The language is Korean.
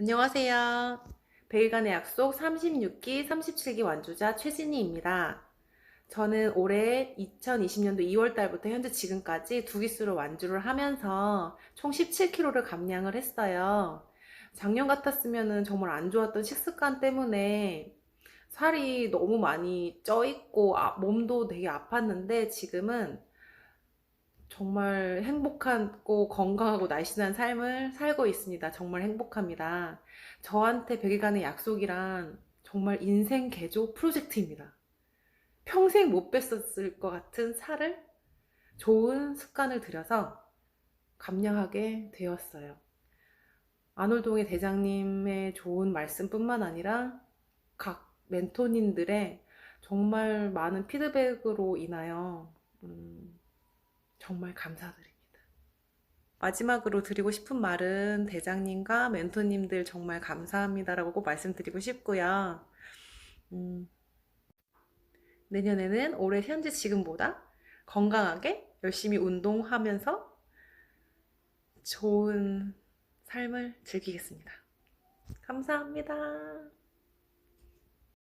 안녕하세요. 베일간의 약속 36기, 37기 완주자 최진희입니다. 저는 올해 2020년도 2월 달부터 현재 지금까지 두 기수로 완주를 하면서 총 17kg를 감량을 했어요. 작년 같았으면 정말 안 좋았던 식습관 때문에 살이 너무 많이 쪄 있고 아, 몸도 되게 아팠는데 지금은 정말 행복하고 건강하고 날씬한 삶을 살고 있습니다. 정말 행복합니다. 저한테 100일간의 약속이란 정말 인생 개조 프로젝트입니다. 평생 못 뺐었을 것 같은 살을 좋은 습관을 들여서 감량하게 되었어요. 안홀동의 대장님의 좋은 말씀뿐만 아니라 각 멘토님들의 정말 많은 피드백으로 인하여 음, 정말 감사드립니다. 마지막으로 드리고 싶은 말은 대장님과 멘토님들 정말 감사합니다라고 꼭 말씀드리고 싶고요. 음, 내년에는 올해 현재 지금보다 건강하게 열심히 운동하면서 좋은 삶을 즐기겠습니다. 감사합니다.